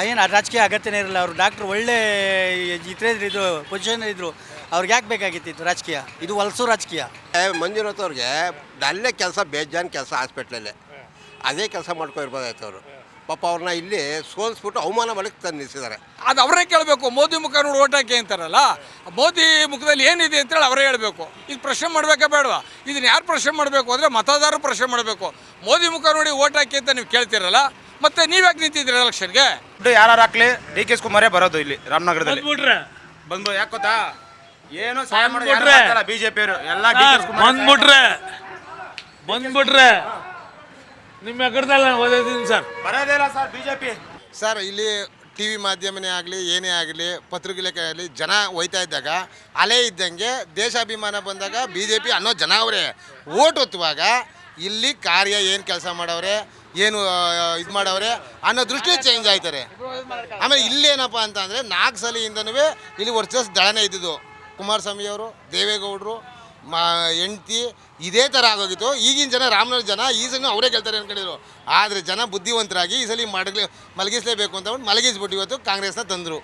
ಏನು ರಾಜಕೀಯ ಅಗತ್ಯನೇ ಇರಲ್ಲ. ಅವರು ಡಾಕ್ಟ್ರು ಒಳ್ಳೆ ಇದ್ರೆ ಇದು ಪೊಸಿಷನ್ ಇದ್ರು ಅವ್ರಿಗೆ ಯಾಕೆ ಬೇಕಾಗಿತ್ತು ರಾಜಕೀಯ? ಇದು ಹೊಲಸು ರಾಜಕೀಯ. ಏ, ಮಂಜುನಾಥ್ ಅವ್ರಿಗೆ ಅಲ್ಲೇ ಕೆಲಸ ಬೇಜಾನ್ ಕೆಲಸ ಹಾಸ್ಪಿಟ್ಲಲ್ಲೇ ಅದೇ ಕೆಲಸ ಮಾಡ್ಕೊಂಡಿರ್ಬೋದಾಯ್ತು ಅವರು. ಪಾಪ ಅವ್ರನ್ನ ಇಲ್ಲಿ ಸೋಲಿಸ್ಬಿಟ್ಟು ಅವಮಾನ ಮಾಡಕ್ಕೆ ತಂದು ನಿಲ್ಲಿಸಿದ್ದಾರೆ ಅದು ಅವರೇ ಕೇಳಬೇಕು. ಮೋದಿ ಮುಖ ನೋಡಿ ಓಟ್ ಹಾಕಿ ಅಂತಾರಲ್ಲ? ಮೋದಿ ಮುಖದಲ್ಲಿ ಏನಿದೆ ಅಂತೇಳಿ ಅವರೇ ಹೇಳಬೇಕು. ಇದು ಪ್ರಶ್ನೆ ಮಾಡಬೇಕಾ ಬೇಡವಾ? ಇದನ್ನ ಯಾರು ಪ್ರಶ್ನೆ ಮಾಡಬೇಕು ಅಂದರೆ ಮತದಾರರು ಪ್ರಶ್ನೆ ಮಾಡಬೇಕು. ಮೋದಿ ಮುಖ ನೋಡಿ ಓಟ್ ಹಾಕಿ ಅಂತ ನೀವು ಕೇಳ್ತಿರಲ್ಲ? ಮತ್ತೆ ನೀವ್ಯಾಕೆ ನಿಂತಿದ್ದೀರಿ ಎಲೆಕ್ಷನ್ಗೆ? ಯಾರು ಹಾಕ್ಲಿ? ಡಿ ಕೆ ಕುಮಾರೇ ಬರೋದು ಇಲ್ಲಿ ರಾಮನಗರದಲ್ಲಿ. ಬಂದ್ಬಿಟ್ರೆ. ಬಂದು ಯಾಕೆ ಗೊತ್ತಾ? ಏನೋ ಸಹಾಯ ಮಾಡ್ರೆ ಮಾಡೋದು ಬಿಜೆಪಿ ಅವರು ಎಲ್ಲ ಬಂದ್ಬಿಟ್ರೆ. ಬಂದ್ಬಿಟ್ರೆ. ನಿಮ್ಮ ಎಕಡ್ದಲ್ಲ ಓದಿದ್ದೀನಿ ಸರ್. ಬರೋದಿಲ್ಲ ಇಲ್ಲ ಸರ್ ಬಿಜೆಪಿ. ಸರ್ ಇಲ್ಲಿ ಟಿ ವಿ ಮಾಧ್ಯಮನೇ ಆಗಲಿ ಏನೇ ಆಗಲಿ ಪತ್ರಿಕೆ ಆಗಲಿ ಜನ ಹೋಯ್ತಾ ಇದ್ದಾಗ ಅಲೆ ಇದ್ದಂಗೆ ದೇಶಾಭಿಮಾನ ಬಂದಾಗ ಬಿ ಜೆ ಪಿ ಅನ್ನೋ ಜನ ಅವರೇ. ಓಟ್ ಒತ್ತುವಾಗ ಇಲ್ಲಿ ಕಾರ್ಯ ಏನು ಕೆಲಸ ಮಾಡವ್ರೆ? ಏನು ಇದು ಮಾಡವ್ರೆ? ಅನ್ನೋ ದೃಷ್ಟಿ ಚೇಂಜ್ ಆಯ್ತಾರೆ. ಆಮೇಲೆ ಇಲ್ಲೇನಪ್ಪ ಅಂತ ಅಂದರೆ ನಾಲ್ಕು ಸಲಿಯಿಂದನೂ ಇಲ್ಲಿ ವರ್ಚಸ್ ದಳನೇ ಇದ್ದಿದ್ದು. ಕುಮಾರಸ್ವಾಮಿ ಅವರು, ದೇವೇಗೌಡರು, ಮಾ, ಹೆಂಡ್ತಿ, ಇದೇ ಥರ ಆಗೋಗಿತ್ತು. ಈಗಿನ ಜನ ರಾಮನಗರ ಜನ ಈ ಸಲ ಅವರೇ ಗೆಲ್ತಾರೆ ಅಂದ್ಕೊಂಡಿದ್ರು ಆದರೆ ಜನ ಬುದ್ಧಿವಂತರಾಗಿ ಈ ಸಲ ಮಡಗ್ಲಿ, ಮಲಗಿಸಲೇಬೇಕು ಅಂತ ಅಂದ್ಬಿಟ್ಟು ಮಲಗಿಸ್ಬಿಟ್ಟು ಇವತ್ತು ಕಾಂಗ್ರೆಸ್ನ ತಂದರು.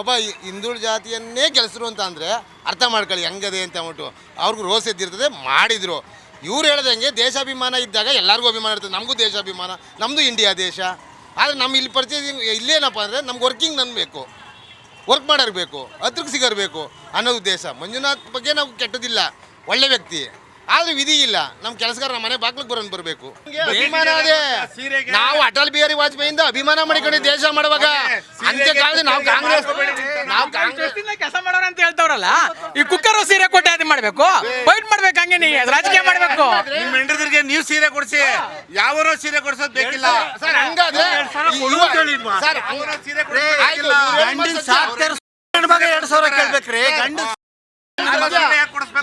ಒಬ್ಬ ಹಿಂದುಳ ಜಾತಿಯನ್ನೇ ಗೆಲ್ಸರು ಅಂತ ಅಂದರೆ ಅರ್ಥ ಮಾಡ್ಕೊಳ್ಳಿ ಹೆಂಗದೆ ಅಂತ ಅಂದ್ಬಿಟ್ಟು. ಅವ್ರಿಗೂ ರೋಸ್ ಎದ್ದಿರ್ತದೆ, ಮಾಡಿದರು. ಇವ್ರು ಹೇಳ್ದಂಗೆ ದೇಶಾಭಿಮಾನ ಇದ್ದಾಗ ಎಲ್ಲರಿಗೂ ಅಭಿಮಾನ ಇರ್ತದೆ. ನಮಗೂ ದೇಶಾಭಿಮಾನ ನಮ್ಮದು ಇಂಡಿಯಾ ದೇಶ. ಆದರೆ ನಮ್ಮ ಇಲ್ಲಿ ಪರಿಚಯ ಇಲ್ಲೇನಪ್ಪ ಅಂದರೆ ನಮ್ಗೆ ವರ್ಕಿಂಗ್ ನನ್ ಬೇಕು. ವರ್ಕ್ ಮಾಡಿರಬೇಕು ಹತ್ರಕ್ಕೆ ಸಿಗರ್ಬೇಕು ಅನ್ನೋ ಉದ್ದೇಶ. ಮಂಜುನಾಥ್ ಬಗ್ಗೆ ನಾವು ಕೆಟ್ಟದಿಲ್ಲ ಒಳ್ಳೆ ವ್ಯಕ್ತಿ. ಆದ್ರೆ ವಿಧಿ ಇಲ್ಲ. ನಮ್ಮ ಕೆಲಸಗಾರ ನಮ್ಮ ಮನೆ ಬಾಗ್ಲಿಗೆ ಬರೋನ್ ಬರಬೇಕು. ಅಭಿಮಾನ ಅದೇ. ನಾವು ಅಟಲ್ ಬಿಹಾರಿ ವಾಜಪೇಯಿಂದ ಅಭಿಮಾನ ಮಾಡಿಕೊಂಡು ದೇಶ ಮಾಡುವಾಗ ಅಂತ್ಯ ಕಾಲದಲ್ಲಿ ನಾವು ಕಾಂಗ್ರೆಸ್ ನಾವು ಕಾಂಗ್ರೆಸ್ ಕೆಲಸ ಮಾಡೋರು ಅಂತ ಹೇಳ್ತಾವ್ರಲ್ಲ ಈ ಕುಕ್ಕರ್ ಸೀರೆ ಕೊಟ್ಟೆ ಅದು ಮಾಡ್ಬೇಕು. ಫೈಟ್ ಮಾಡ್ಬೇಕು ಹಂಗೆ ನೀ ರಾಜಕೀಯ ಮಾಡ್ಬೇಕು. ನಿಮ್ ಹೆಂಡತಿಗೆ ನೀವ್ ಸೀರೆ ಕೊಡ್ಸಿ ಯಾವರೋ ಸೀರೆ ಕೊಡ್ಸೋದ್ ಬೇಕಿಲ್ಲ. ಸರ್ ಹಂಗಾದ್ರೆ ಸರ್ ಯಾವರೋ ಸೀರೆ ಕೊಡ್ಸೋದ್ ಬೇಕಿಲ್ಲ. ಗಂಡಿನ ಸಾಕ್ತಾರೆ ಮಗ ಎರಡು ಸಾವಿರ ಕೇಳ್ಬೇಕ್ರಿ ಗಂಡ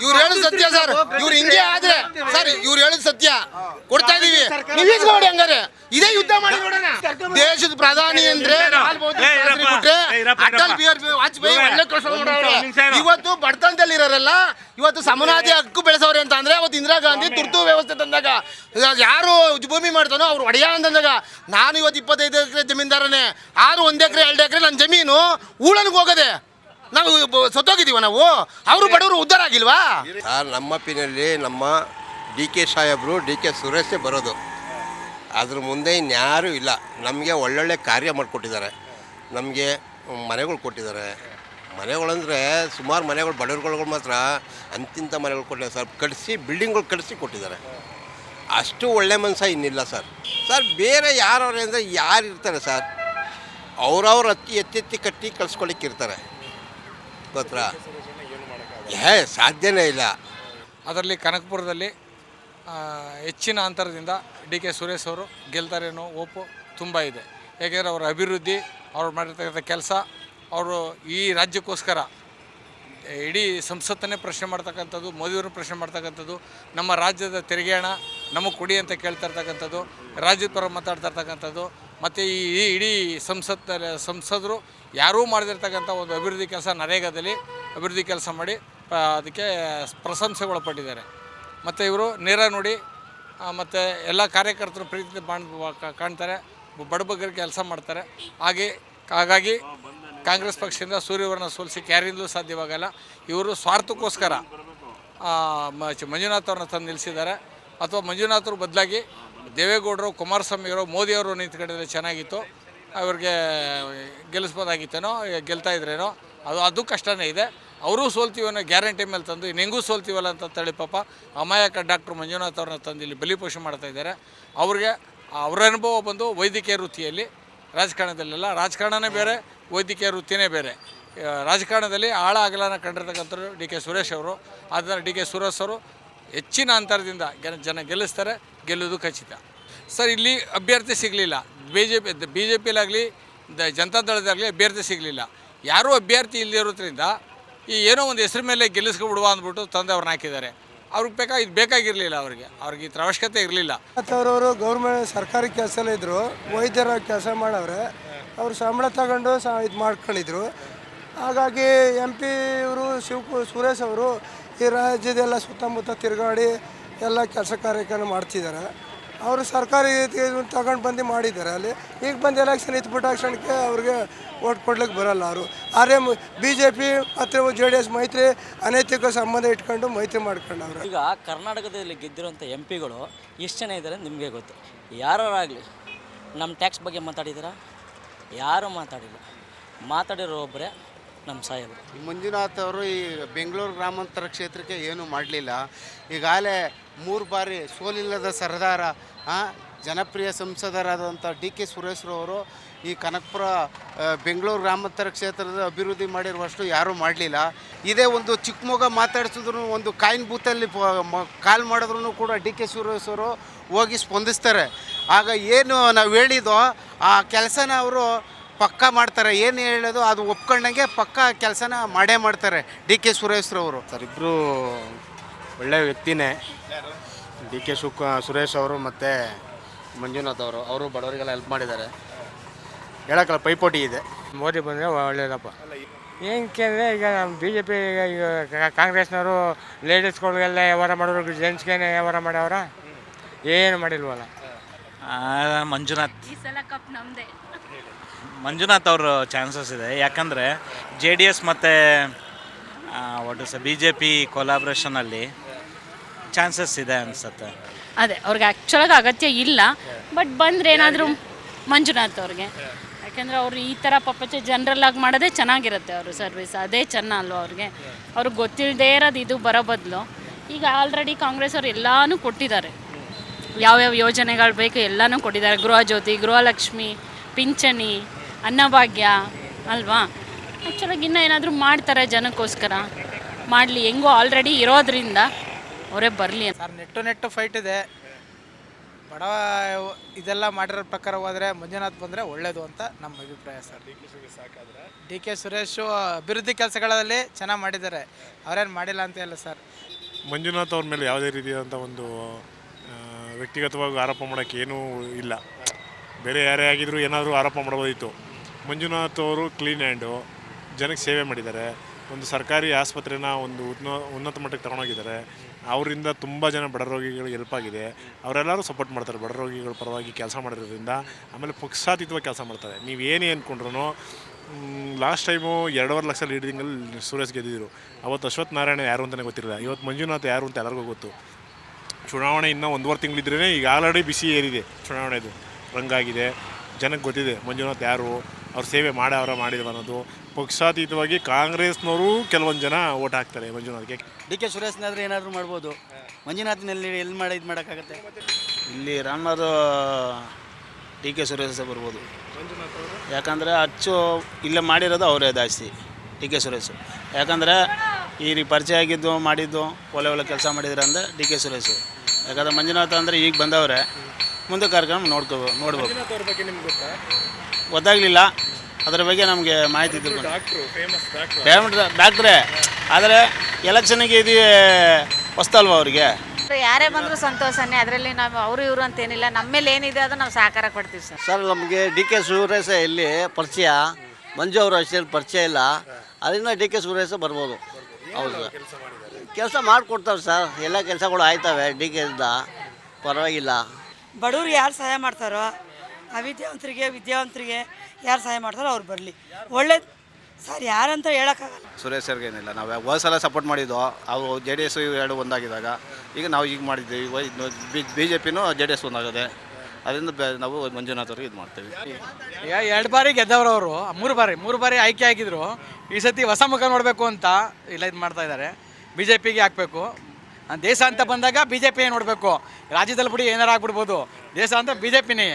ಇವ್ರು ಹೇಳುದು ಸತ್ಯ. ಸರ್. ಇವ್ರು ಹಿಂಗೆ ಆದ್ರೆ ಸರ್ ಇವ್ರು ಹೇಳುದು ಸತ್ಯ. ಕೊಡ್ತಾ ಇದೀವಿ. ನೀವು ನೋಡಿ ಹಂಗಾರೆ. ಇದೇ ಯುದ್ಧ ಮಾಡಿ ನೋಡೋಣ. ದೇಶದ ಪ್ರಧಾನಿ ಅಂದ್ರೆ ಲಾಲ್ ಬಹದ್ದೂರ್ ಏ, ಶಾಸ್ತ್ರಿ ಬಿಟ್ರೆ ಅಟಲ್ ಬಿಹಾರಿ ವಾಜಪೇಯಿ ಒಳ್ಳೆ ಕೆಲಸ. ಇವತ್ತು ಬಡತನದಲ್ಲಿ ಇರೋರಲ್ಲ ಇವತ್ತು ಸಮನಾದಿ ಹಕ್ಕು ಬೆಳೆಸೋರೆ ಅಂತ ಅಂದ್ರೆ ಅವತ್ತು ಇಂದಿರಾ ಗಾಂಧಿ ತುರ್ತು ವ್ಯವಸ್ಥೆ ತಂದಾಗ ಯಾರು ಭೂಮಿ ಮಾಡ್ತಾನೋ ಅವ್ರು ಒಡೆಯ ಅಂತಂದಾಗ ನಾನು ಇವತ್ತು ಇಪ್ಪತ್ತೈದು ಎಕರೆ ಜಮೀನ್ದಾರನೇ ಆರು ಒಂದ್ ಎಕರೆ ಎರಡು ಎಕರೆ ನನ್ನ ಜಮೀನು ಊಳನ್ಗೆ ಹೋಗದೆ. ನಾವು ಸತ್ತೋಗಿದ್ದೀವ ಸತ್ತೋಗಿದೀವ ನಾವು? ಅವರು ಬಡವರು ಉದ್ಧಾರ ಆಗಿಲ್ವಾ? ನಮ್ಮ ಪಿನಲ್ಲಿ ನಮ್ಮ ಡಿ ಕೆ ಸಾಹೇಬರು ಡಿ ಕೆ ಸುರೇಶೇ ಬರೋದು. ಅದ್ರ ಮುಂದೆ ಇನ್ಯಾರೂ ಇಲ್ಲ. ನಮಗೆ ಒಳ್ಳೊಳ್ಳೆ ಕಾರ್ಯ ಮಾಡಿಕೊಟ್ಟಿದ್ದಾರೆ. ನಮಗೆ ಮನೆಗಳು ಕೊಟ್ಟಿದ್ದಾರೆ. ಮನೆಗಳಂದರೆ ಸುಮಾರು ಮನೆಗಳು ಬಡವರುಗಳು ಮಾತ್ರ ಅಂತಿಂಥ ಮನೆಗಳು ಕೊಟ್ಟಿದ್ದಾರೆ ಸರ್. ಕಟ್ಟಿಸಿ ಬಿಲ್ಡಿಂಗ್ಗಳು ಕಟ್ಟಿಸಿ ಕೊಟ್ಟಿದ್ದಾರೆ. ಅಷ್ಟು ಒಳ್ಳೆ ಮನಸ್ಸ ಇನ್ನಿಲ್ಲ ಸರ್. ಸರ್ ಬೇರೆ ಯಾರವ್ರೆ ಅಂದರೆ ಯಾರು ಇರ್ತಾರೆ ಸರ್? ಅವ್ರವ್ರು ಅತ್ತಿ ಎತ್ತೆತ್ತಿ ಕಟ್ಟಿ ಕಳ್ಸ್ಕೊಳಿಕ್ಕೆ ಇರ್ತಾರೆ ಗೊತ್ತಾ ಏ ಸಾಧ್ಯನೇ ಇಲ್ಲ. ಅದರಲ್ಲಿ ಕನಕಪುರದಲ್ಲಿ ಹೆಚ್ಚಿನ ಅಂತರದಿಂದ ಡಿ ಕೆ ಸುರೇಶ್ ಅವರು ಗೆಲ್ತಾರೆ ಅನ್ನೋ ಓಪು ತುಂಬ ಇದೆ. ಯಾಕೆಂದರೆ ಅವರ ಅಭಿವೃದ್ಧಿ, ಅವ್ರು ಮಾಡಿರ್ತಕ್ಕಂಥ ಕೆಲಸ, ಅವರು ಈ ರಾಜ್ಯಕ್ಕೋಸ್ಕರ ಇಡೀ ಸಂಸತ್ತನ್ನೇ ಪ್ರಶ್ನೆ ಮಾಡ್ತಕ್ಕಂಥದ್ದು, ಮೋದಿಯವ್ರನ್ನ ಪ್ರಶ್ನೆ ಮಾಡ್ತಕ್ಕಂಥದ್ದು, ನಮ್ಮ ರಾಜ್ಯದ ತೆರಿಗೆ ಹಣ ನಮಗೆ ಕೊಡಿ ಅಂತ ಕೇಳ್ತಾ ಇರ್ತಕ್ಕಂಥದ್ದು, ರಾಜ್ಯದ ಪರ ಮಾತಾಡ್ತಾ ಇರ್ತಕ್ಕಂಥದ್ದು, ಮತ್ತು ಈ ಇಡೀ ಸಂಸತ್, ಸಂಸದರು ಯಾರೂ ಮಾಡದಿರ್ತಕ್ಕಂಥ ಒಂದು ಅಭಿವೃದ್ಧಿ ಕೆಲಸ ನರೇಗಾದಲ್ಲಿ ಅಭಿವೃದ್ಧಿ ಕೆಲಸ ಮಾಡಿ, ಅದಕ್ಕೆ ಪ್ರಶಂಸೆಗಳು ಪಟ್ಟಿದ್ದಾರೆ ಮತ್ತು ಇವರು ನೇರ ನೋಡಿ ಮತ್ತು ಎಲ್ಲ ಕಾರ್ಯಕರ್ತರು ಪ್ರೀತಿ ಕಾಣ್ತಾರೆ ಬಡಬಗ್ಗರಿಗೆ ಕೆಲಸ ಮಾಡ್ತಾರೆ. ಹಾಗೆ, ಹಾಗಾಗಿ ಕಾಂಗ್ರೆಸ್ ಪಕ್ಷದಿಂದ ಸೂರ್ಯವರನ್ನ ಸೋಲಿಸಿ ಯಾರಿಂದಲೂ ಸಾಧ್ಯವಾಗಲ್ಲ. ಇವರು ಸ್ವಾರ್ಥಕ್ಕೋಸ್ಕರ ಮಂಜುನಾಥ್ ಅವ್ರನ್ನ ತಂದು ನಿಲ್ಲಿಸಿದ್ದಾರೆ. ಅಥವಾ ಮಂಜುನಾಥ್ ಅವ್ರ ಬದಲಾಗಿ ದೇವೇಗೌಡರು ಕುಮಾರಸ್ವಾಮಿಯವರು ಮೋದಿಯವರು ನಿಂತ್ಕೊಂಡಿದ್ರೆ ಚೆನ್ನಾಗಿತ್ತು. ಅವ್ರಿಗೆ ಗೆಲ್ಲಿಸ್ಬೋದಾಗಿತ್ತೇನೋ, ಗೆಲ್ತಾ ಇದ್ರೇನೋ, ಅದು ಅದು ಕಷ್ಟನೇ ಇದೆ. ಅವರೂ ಸೋಲ್ತೀವನ್ನೋ ಗ್ಯಾರಂಟಿ ಮೇಲೆ ತಂದು ನಿಂಗೂ ಸೋಲ್ತೀವಲ್ಲ ಅಂತ ತಳಿ ಪಾಪ ಅಮಾಯಕ ಡಾಕ್ಟ್ರ್ ಮಂಜುನಾಥ್ ಅವ್ರನ್ನ ತಂದು ಇಲ್ಲಿ ಬಲಿಪೋಷಣೆ ಮಾಡ್ತಾ ಇದ್ದಾರೆ. ಅವ್ರಿಗೆ ಅವರ ಅನುಭವ ಬಂದು ವೈದ್ಯಕೀಯ ವೃತ್ತಿಯಲ್ಲಿ ರಾಜಕಾರಣದಲ್ಲೆಲ್ಲ, ರಾಜಕಾರಣನೇ ಬೇರೆ, ವೈದ್ಯಕೀಯ ವೃತ್ತಿನೇ ಬೇರೆ. ರಾಜಕಾರಣದಲ್ಲಿ ಆಳ ಅಗಲನ ಕಂಡಿರ್ತಕ್ಕಂಥವ್ರು ಡಿ ಕೆ ಸುರೇಶ್ ಅವರು. ಆದ್ದರಿಂದ ಡಿ ಕೆ ಸುರೇಶ್ ಅವರು ಹೆಚ್ಚಿನ ಅಂತರದಿಂದ ಜನ ಗೆಲ್ಲಿಸ್ತಾರೆ ಗೆಲ್ಲೋದು ಖಚಿತ. ಸರ್, ಇಲ್ಲಿ ಅಭ್ಯರ್ಥಿ ಸಿಗಲಿಲ್ಲ. B J P B J ಪಿಲಾಗಲಿ the ಜನತಾದಳದಾಗಲಿ ಅಭ್ಯರ್ಥಿ ಸಿಗಲಿಲ್ಲ. ಯಾರೂ ಅಭ್ಯರ್ಥಿ ಇಲ್ಲದೇ ಇರೋದ್ರಿಂದ ಈ ಏನೋ ಒಂದು ಹೆಸರು ಮೇಲೆ ಗೆಲ್ಲಿಸ್ಕೊಬಿಡುವ ಅಂದ್ಬಿಟ್ಟು ತಂದೆ ಅವ್ರನ್ನ ಹಾಕಿದ್ದಾರೆ. ಅವ್ರಿಗೆ ಬೇಕಾ, ಇದು ಬೇಕಾಗಿರಲಿಲ್ಲ ಅವ್ರಿಗೆ. ಅವ್ರಿಗೆ ಇದ್ರ ಅವಶ್ಯಕತೆ ಇರಲಿಲ್ಲ. ಅವರವರು ಗೌರ್ಮೆಂಟ್ ಸರ್ಕಾರಿ ಕೆಲಸದಲ್ಲಿ ಇದ್ದರು ವೈದ್ಯರ ಕೆಲಸ ಮಾಡವ್ರೆ. ಅವರು ಸಂಬಳ ತಗೊಂಡು ಸ, ಇದು ಮಾಡ್ಕೊಂಡಿದ್ರು ಹಾಗಾಗಿ ಎಂ ಪಿ ಇವರು ಶಿವ ಸುರೇಶ್ ಅವರು ಈ ರಾಜ್ಯದೆಲ್ಲ ಸುತ್ತಮುತ್ತ ತಿರುಗಾಡಿ ಎಲ್ಲ ಕೆಲಸ ಕಾರ್ಯಕ್ರಮ ಮಾಡ್ತಿದ್ದಾರೆ. ಅವರು ಸರ್ಕಾರಿ ತಗೊಂಡು ಬಂದು ಮಾಡಿದ್ದಾರೆ ಅಲ್ಲಿ. ಈಗ ಬಂದು ಎಲೆಕ್ಷನ್ ಇತ್ಬಿಟ್ಟ ಕ್ಷಣಕ್ಕೆ ಅವ್ರಿಗೆ ಓಟ್ ಕೊಡ್ಲಿಕ್ಕೆ ಬರಲ್ಲ ಅವರು. ಆದರೆ ಬಿ ಜೆ ಪಿ ಮತ್ತು ಜೆ ಡಿ ಎಸ್ ಮೈತ್ರಿ ಅನೈತಿಕ ಸಂಬಂಧ ಇಟ್ಕೊಂಡು ಮೈತ್ರಿ ಮಾಡ್ಕೊಂಡವ್ರೆ. ಈಗ ಕರ್ನಾಟಕದಲ್ಲಿ ಗೆದ್ದಿರುವಂಥ ಎಂ ಪಿಗಳು ಎಷ್ಟು ಜನ ಇದ್ದಾರೆ ನಿಮಗೆ ಗೊತ್ತು? ಯಾರಾಗಲಿ ನಮ್ಮ ಟ್ಯಾಕ್ಸ್ ಬಗ್ಗೆ ಮಾತಾಡಿದ್ದೀರಾ? ಯಾರೂ ಮಾತಾಡಿಲ್ಲ. ಮಾತಾಡಿರೋ ಒಬ್ಬರೇ ನಮ್ಮ ಸಾಹೇಬರು. ಮಂಜುನಾಥ್ ಅವರು ಈ ಬೆಂಗಳೂರು ಗ್ರಾಮಾಂತರ ಕ್ಷೇತ್ರಕ್ಕೆ ಏನು ಮಾಡಲಿಲ್ಲ. ಈಗಾಗಲೇ ಮೂರು ಬಾರಿ ಸೋಲಿಲ್ಲದ ಸರ್ದಾರ ಜನಪ್ರಿಯ ಸಂಸದರಾದಂಥ ಡಿ ಕೆ ಸುರೇಶ್ರವರು ಈ ಕನಕಪುರ ಬೆಂಗಳೂರು ಗ್ರಾಮಾಂತರ ಕ್ಷೇತ್ರದ ಅಭಿವೃದ್ಧಿ ಮಾಡಿರುವಷ್ಟು ಯಾರೂ ಮಾಡಲಿಲ್ಲ. ಇದೇ ಒಂದು ಚಿಕ್ಕ ಮಾತಾಡಿಸಿದ್ರು ಒಂದು ಕಾಯಿನ್ ಬೂತಲ್ಲಿ ಕಾಲ್ ಮಾಡಿದ್ರು ಕೂಡ ಡಿ ಕೆ ಸುರೇಶ್ ಅವರು ಹೋಗಿ ಸ್ಪಂದಿಸ್ತಾರೆ. ಆಗ ಏನು ನಾವು ಹೇಳಿದೋ ಆ ಕೆಲಸನ ಅವರು ಪಕ್ಕ ಮಾಡ್ತಾರೆ. ಏನು ಹೇಳೋದು? ಅದು ಒಪ್ಕೊಂಡಂಗೆ ಪಕ್ಕ ಕೆಲಸನ ಮಾಡೇ ಮಾಡ್ತಾರೆ ಡಿ ಕೆ ಸುರೇಶ್ರವರು ಸರ್ ಇಬ್ಬರು ಒಳ್ಳೆಯ ವ್ಯಕ್ತಿನೇ. ಡಿ ಕೆ ಶುಕ್ ಸುರೇಶ್ ಅವರು ಮತ್ತು ಮಂಜುನಾಥ್ ಅವರು ಅವರು ಬಡವರಿಗೆಲ್ಲ ಹೆಲ್ಪ್ ಮಾಡಿದ್ದಾರೆ. ಹೇಳೋಕ್ಕಲ್ಲ ಪೈಪೋಟಿ ಇದೆ. ಮೋದಿ ಬಂದರೆ ಒಳ್ಳೆಯದಪ್ಪ ಏನಕ್ಕೆ ಅಂದರೆ ಈಗ ನಮ್ಮ ಬಿ ಜೆ ಪಿ ಈಗ ಈಗ ಕಾಂಗ್ರೆಸ್ನವರು ಲೇಡೀಸ್ಗಳಿಗೆಲ್ಲ ವ್ಯವಹಾರ ಮಾಡೋರು ಜೆಂಟ್ಸ್ಗೇನೆ ವ್ಯವಹಾರ ಮಾಡ್ಯಾವ್ರ ಏನು ಮಾಡಿಲ್ವಲ್ಲ? ಮಂಜುನಾಥ್. ಈ ಸಲ ಕಪ್ ನಮ್ದೇ. ಮಂಜುನಾಥ್ ಅವರು ಚಾನ್ಸಸ್ ಇದೆ. ಯಾಕಂದರೆ ಜೆ ಡಿ ಎಸ್ ಮತ್ತು ಒಟ್ಟು ಇಸ್ ಬಿ ಜೆ ಪಿ ಕೊಲಾಬ್ರೇಷನಲ್ಲಿ ಚಾನ್ಸಸ್ ಇದೆ ಅನಿಸುತ್ತೆ. ಅದೇ, ಅವ್ರಿಗೆ ಆ್ಯಕ್ಚುಲಾಗಿ ಅಗತ್ಯ ಇಲ್ಲ. ಬಟ್ ಬಂದರೆ ಏನಾದರೂ ಮಂಜುನಾಥ್ ಅವ್ರಿಗೆ. ಯಾಕೆಂದರೆ ಅವರು ಈ ಥರ ಪಪ್ಪಚ ಆಗಿ ಮಾಡೋದೇ ಚೆನ್ನಾಗಿರುತ್ತೆ ಅವರು ಸರ್ವಿಸ್ ಅದೇ ಚೆನ್ನ ಅಲ್ವಾ ಅವ್ರಿಗೆ. ಅವ್ರಿಗೆ ಗೊತ್ತಿಲ್ಲದೇ ಇರೋದು ಇದು ಬರೋ ಬದಲು. ಈಗ ಆಲ್ರೆಡಿ ಕಾಂಗ್ರೆಸ್ ಅವ್ರು ಎಲ್ಲನೂ ಕೊಟ್ಟಿದ್ದಾರೆ. ಯಾವ್ಯಾವ ಯೋಜನೆಗಳು ಬೇಕು ಎಲ್ಲನೂ ಕೊಟ್ಟಿದ್ದಾರೆ. ಗೃಹ ಜ್ಯೋತಿ ಗೃಹಲಕ್ಷ್ಮಿ ಪಿಂಚಣಿ ಅನ್ನಭಾಗ್ಯ ಅಲ್ವಾ? ಆ್ಯಕ್ಚುಲಾಗಿ ಇನ್ನೂ ಏನಾದರೂ ಮಾಡ್ತಾರೆ ಜನಕ್ಕೋಸ್ಕರ. ಮಾಡಲಿ ಹೆಂಗೋ ಆಲ್ರೆಡಿ ಇರೋದ್ರಿಂದ ಅವರೇ ಬರಲಿ ಸರ್ ನೆಟ್ಟು ನೆಟ್ಟು ಫೈಟ್ ಇದೆ. ಬಡವ ಇದೆಲ್ಲ ಮಾಡಿರೋ ಪ್ರಕಾರ ಹೋದರೆ ಮಂಜುನಾಥ್ ಬಂದರೆ ಒಳ್ಳೇದು ಅಂತ ನಮ್ಮ ಅಭಿಪ್ರಾಯ ಸರ್. ಡಿ ಕೆ ಸುರೇಶು ಅಭಿವೃದ್ಧಿ ಕೆಲಸಗಳಲ್ಲಿ ಚೆನ್ನಾಗಿ ಮಾಡಿದ್ದಾರೆ. ಅವರೇನು ಮಾಡಿಲ್ಲ ಅಂತ ಇಲ್ಲ ಸರ್. ಮಂಜುನಾಥ್ ಅವ್ರ ಮೇಲೆ ಯಾವುದೇ ರೀತಿಯಾದಂಥ ಒಂದು ವ್ಯಕ್ತಿಗತವಾಗಿ ಆರೋಪ ಮಾಡೋಕ್ಕೆ ಏನೂ ಇಲ್ಲ. ಬೇರೆ ಯಾರೇ ಆಗಿದ್ರು ಏನಾದರೂ ಆರೋಪ ಮಾಡ್ಬೋದಿತ್ತು. ಮಂಜುನಾಥ್ ಅವರು ಕ್ಲೀನ್ ಹ್ಯಾಂಡು ಜನಕ್ಕೆ ಸೇವೆ ಮಾಡಿದ್ದಾರೆ. ಒಂದು ಸರ್ಕಾರಿ ಆಸ್ಪತ್ರೆನ ಒಂದು ಉತ್ನ, ಉನ್ನತ ಮಟ್ಟಕ್ಕೆ ತಗೊಂಡೋಗಿದ್ದಾರೆ. ಅವರಿಂದ ತುಂಬ ಜನ ಬಡ ರೋಗಿಗಳಿಗೆ ಹೆಲ್ಪ್ ಆಗಿದೆ. ಅವರೆಲ್ಲರೂ ಸಪೋರ್ಟ್ ಮಾಡ್ತಾರೆ ಬಡ ರೋಗಿಗಳ ಪರವಾಗಿ ಕೆಲಸ ಮಾಡಿರೋದ್ರಿಂದ. ಆಮೇಲೆ ಪಕ್ಷಾತೀತವಾಗಿ ಕೆಲಸ ಮಾಡ್ತಾರೆ. ನೀವು ಏನೇ ಅಂದ್ಕೊಂಡ್ರು ಲಾಸ್ಟ್ ಟೈಮು ಎರಡೂವರೆ ಲಕ್ಷ ಲೀಡಿಂಗಲ್ಲಿ ಸುರೇಶ್ ಗೆದ್ದಿದ್ರು. ಅವತ್ತು ಅಶ್ವಥ್ ನಾರಾಯಣ ಯಾರು ಅಂತಲೇ ಗೊತ್ತಿರಲಿಲ್ಲ. ಇವತ್ತು ಮಂಜುನಾಥ್ ಯಾರು ಅಂತ ಎಲ್ಲರಿಗೂ ಗೊತ್ತು. ಚುನಾವಣೆ ಇನ್ನೂ ಒಂದೂವರೆ ತಿಂಗಳಿದ್ರೇ ಈಗ ಆಲ್ರೆಡಿ ಬಿಸಿ ಏರಿದೆ ಚುನಾವಣೆದು. ರಂಗಾಗಿದೆ. ಜನಕ್ಕೆ ಗೊತ್ತಿದೆ ಮಂಜುನಾಥ್ ಯಾರು ಅವ್ರ ಸೇವೆ ಮಾಡವ್ರ ಮಾಡಿದ್ರು ಅನ್ನೋದು. ಪಕ್ಷಾತೀತವಾಗಿ ಕಾಂಗ್ರೆಸ್ನವರು ಕೆಲವೊಂದು ಜನ ಓಟ್ ಹಾಕ್ತಾರೆ ಮಂಜುನಾಥ್ಗೆ. ಡಿ ಕೆ ಸುರೇಶ್ನಾದ್ರೆ ಏನಾದರೂ ಮಾಡ್ಬೋದು? ಮಂಜುನಾಥ್ನಲ್ಲಿ ಎಲ್ಲಿ ಮಾಡಿ ಇದು ಮಾಡೋಕ್ಕಾಗತ್ತೆ? ಇಲ್ಲಿ ರಾಮನಾಥ್ ಡಿ ಕೆ ಸುರೇಶ ಬರ್ಬೋದು. ಯಾಕಂದರೆ ಅಚ್ಚು ಇಲ್ಲೇ ಮಾಡಿರೋದು ಅವರೇ ಜಾಸ್ತಿ ಡಿ ಕೆ ಸುರೇಶ್. ಯಾಕಂದರೆ ಈ ರೀ ಪರಿಚಯ ಆಗಿದ್ದು ಮಾಡಿದ್ದು ಒಳ್ಳೆ ಒಳ್ಳೆ ಕೆಲಸ ಮಾಡಿದ್ರೆ ಅಂದರೆ ಡಿ ಕೆ ಸುರೇಶ್. ಯಾಕಂದರೆ ಮಂಜುನಾಥ್ ಅಂದರೆ ಈಗ ಬಂದವ್ರೆ. ಮುಂದೆ ಕಾರ್ಯಕ್ರಮ ನೋಡ್ಕೋ ನೋಡ್ಬೇಕು. ಗೊತ್ತಾಗಲಿಲ್ಲ. ಅದರ ಬಗ್ಗೆ ನಮಗೆ ಮಾಹಿತಿ ತಿಳ್ಕೊಂಡು ಫೇಮಸ್ ಡಾಕ್ಟ್ರೇ. ಆದರೆ ಎಲೆಕ್ಷನ್ಗೆ ಇದು ಹೊಸ್ತಲ್ವ ಅವರಿಗೆ? ಯಾರೇ ಬಂದರೂ ಸಂತೋಷನೇ. ಅದರಲ್ಲಿ ನಾವು ಅವರು ಇವರು ಅಂತ ಏನಿಲ್ಲ. ನಮ್ಮ ಮೇಲೆ ಏನಿದೆ ಅದು ನಾವು ಸಹಕಾರ ಕೊಡ್ತೀವಿ ಸರ್. ಸರ್ ನಮಗೆ ಡಿ ಕೆ ಸುರೇಶ ಇಲ್ಲಿ ಪರಿಚಯ. ಮಂಜು ಅವರು ಅಷ್ಟೇನು ಪರಿಚಯ ಇಲ್ಲ. ಅದರಿಂದ ಡಿ ಕೆ ಸುರೇಶ ಬರ್ಬೋದು. ಹೌದು. ಸರ್ ಕೆಲಸ ಮಾಡಿಕೊಡ್ತಾರೆ ಸರ್. ಎಲ್ಲ ಕೆಲಸಗಳು ಆಯ್ತವೆ ಡಿ ಕೆ ಇಂದ. ಪರವಾಗಿಲ್ಲ. ಬಡವ್ರಿಗೆ ಯಾರು ಸಹಾಯ ಮಾಡ್ತಾರೋ ಅವಿದ್ಯಾವಂತರಿಗೆ ವಿದ್ಯಾವಂತರಿಗೆ ಯಾರು ಸಹಾಯ ಮಾಡ್ತಾರೋ ಅವ್ರು ಬರಲಿ. ಒಳ್ಳೆ ಸರ್ ಯಾರಂತ ಹೇಳೋಕ್ಕಾಗಲ್ಲ. ಸುರೇಶ್ ಏನಿಲ್ಲ ನಾವು ಹೋದ ಸಲ ಸಪೋರ್ಟ್ ಮಾಡಿದ್ದೋ ಅವರು ಜೆ ಡಿ ಎಸ್ ಎರಡು ಒಂದಾಗಿದ್ದಾಗ ಈಗ ನಾವು ಈಗ ಮಾಡಿದ್ದೀವಿ ಬಿ ಜೆ ಪಿನೂ ಜೆ ಡಿ ಎಸ್ ಒಂದಾಗದೆ. ಅದರಿಂದ ಬೆ- ನಾವು ಮಂಜುನಾಥ್ ಅವ್ರಿಗೆ ಇದು ಮಾಡ್ತೀವಿ. ಎರಡು ಬಾರಿ ಗೆದ್ದವರು ಅವರು ಮೂರು ಬಾರಿ ಮೂರು ಬಾರಿ ಆಯ್ಕೆ ಆಗಿದ್ರು. ಈ ಸತಿ ಹೊಸ ಮುಖ ನೋಡಬೇಕು ಅಂತ ಇಲ್ಲ ಇದು ಮಾಡ್ತಾ ಇದ್ದಾರೆ. ಬಿ ಜೆ ಪಿಗೆ ಹಾಕಬೇಕು. ದೇಶ ಅಂತ ಬಂದಾಗ ಬಿ ಜೆ ಪಿ ನೋಡಬೇಕು. ರಾಜ್ಯದಲ್ಲಿ ಬಿಡಿ ಏನಾರು ಆಗ್ಬಿಡ್ಬೋದು. ದೇಶ ಅಂತ ಬಿ ಜೆ ಪಿನೇ